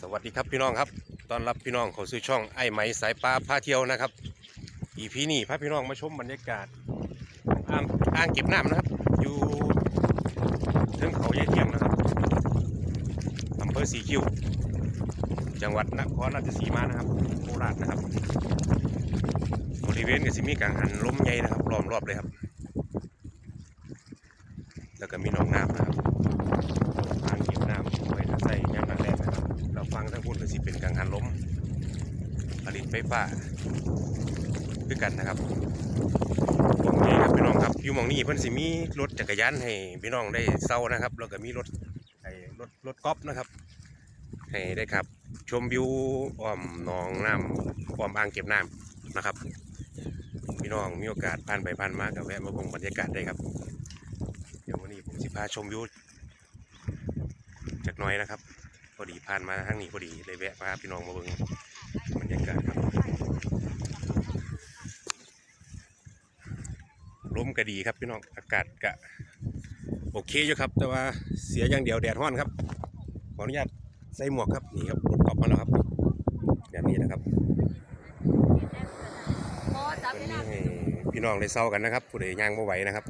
สวัสดีครับพี่น้องครับต้อนรับพี่น้องเข้าสู่ช่องไอ้ไหมสายปลาพาเที่ยวนะครับ อีพีนี้พาพี่น้องมาชมบรรยากาศอ่างอ่างเก็บน้ำนะครับ อยู่เทิงเขาใหญ่เที่ยงนะครับอำเภอสีคิ้วจังหวัดนครราชสีมานะครับโคราชนะครับ บริเวณก็สิมีกังหันล้มใหญ่นะครับล้อมรอบเลยครับ แล้วก็มีหนองน้ำนะครับ หันลมผลิตไฟฟ้าด้วยกันนะครับตรงนี้ครับพี่น้องครับอยู่มองนี้เพิ่นสิมีรถจักรยานให้พี่น้องได้เซานะครับ แล้วก็มีรถไอ้รถรถกอล์ฟนะครับให้ได้ครับ ชมวิวอ้อมหนองน้ำอ้อมอ่างเก็บน้ำนะครับ พี่น้องมีโอกาสผ่านไปผ่านมาก็แวะมาชมบรรยากาศได้ครับ เดี๋ยววันนี้ผมสิพาชมวิวจักหน้อยนะครับ พอดีผ่านมาทางนี้พอดีเลยแวะพาพี่น้องมาเบิ่งบรรยากาศครับลมก็ดีครับพี่น้องอากาศก็โอเคอยู่ครับ แต่ว่าเสียอย่างเดียวแดดร้อนครับขออนุญาตใส่หมวกครับนี่ครับรถกอบมาแล้วครับแบบนี้นะครับโอ้จับวันไม่นี้ได้ให้พี่น้องได้เศร้ากันนะครับผู้ใดย่างไม่ไหวนะครับ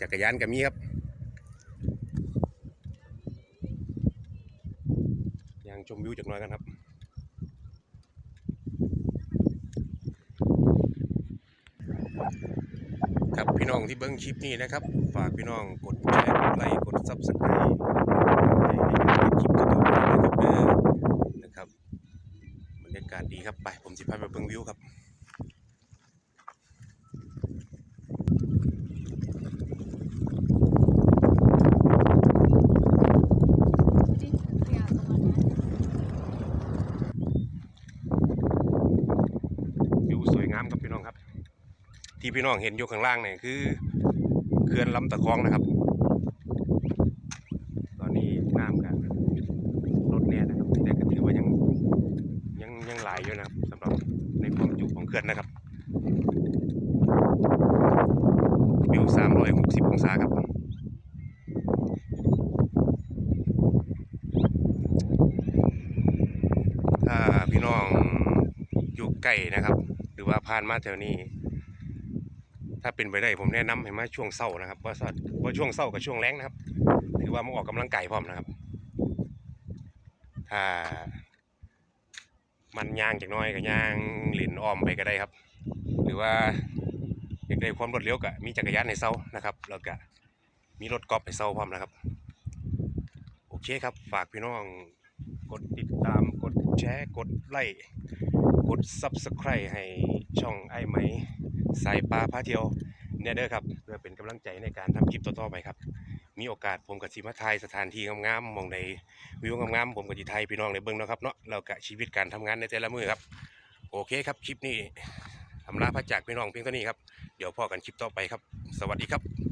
จักรยานก็มีครับย่าง ชมวิวจากน้อยกันครับครับพี่น้องที่เบิ้งคลิปนี้นะครับ ฝากพี่น้องกดแชร์กดไลค์กดซับสไครต์คลิปต่อไปนะครับนะครับบรรยากาศดีครับไปผมสิพาไปเบิ้งวิวครับ จริงเสียประมาณนั้น วิว สวยงามครับพี่น้องครับ ที่พี่น้องเห็นอยู่ข้างล่างเนี่ยคือเขื่อนลำตะคองนะครับ ตอนนี้น้ำกันลดแน่นะครับแต่ก็ถือว่ายังยังยังไหลอยู่นะครับสำหรับในความจุของเขื่อนนะครับวิว360 องศาครับถ้าพี่น้องอยู่ใกล้นะครับ ว่าผ่านมาแถวนี้ ถ้าเป็นไปได้ผมแนะนำให้มาช่วงเศร้านะครับว่าสัตว์ว่าช่วงเศร้ากับช่วงแรงนะครับ ถือว่ามาออกกำลังกายพร้อมนะครับ ถ้า มันย่างจากน้อยก็ย่างหลินอ้อมไปก็ได้ครับ หรือว่าอยากได้ความรวดเร็วก็มีจักรยานในเศร้านะครับ แล้วก็มีรถกอล์ฟให้เศร้าพร้อมนะครับ โอเคครับ ฝากพี่น้องกดติดตามกด แชร์ กดไลค์ กด Subscribe ให้ช่องไอ้ไหม สายปลาพาเที่ยวเนี่ยเด้อครับ เพื่อเป็นกำลังใจในการทำคลิปต่อๆไปครับ มีโอกาสผมกับสิมาไทยสถานที่งามๆมองในวิวงามๆผมกับสิไทยพี่น้องในเบิ้งนะครับเนาะแล้วก็ชีวิตการทำงานในแต่ละมือครับ โอเคครับคลิปนี้ทำลาพระจากพี่น้องเพียงเท่านี้ครับ เดี๋ยวพอกันคลิปต่อไปครับ สวัสดีครับ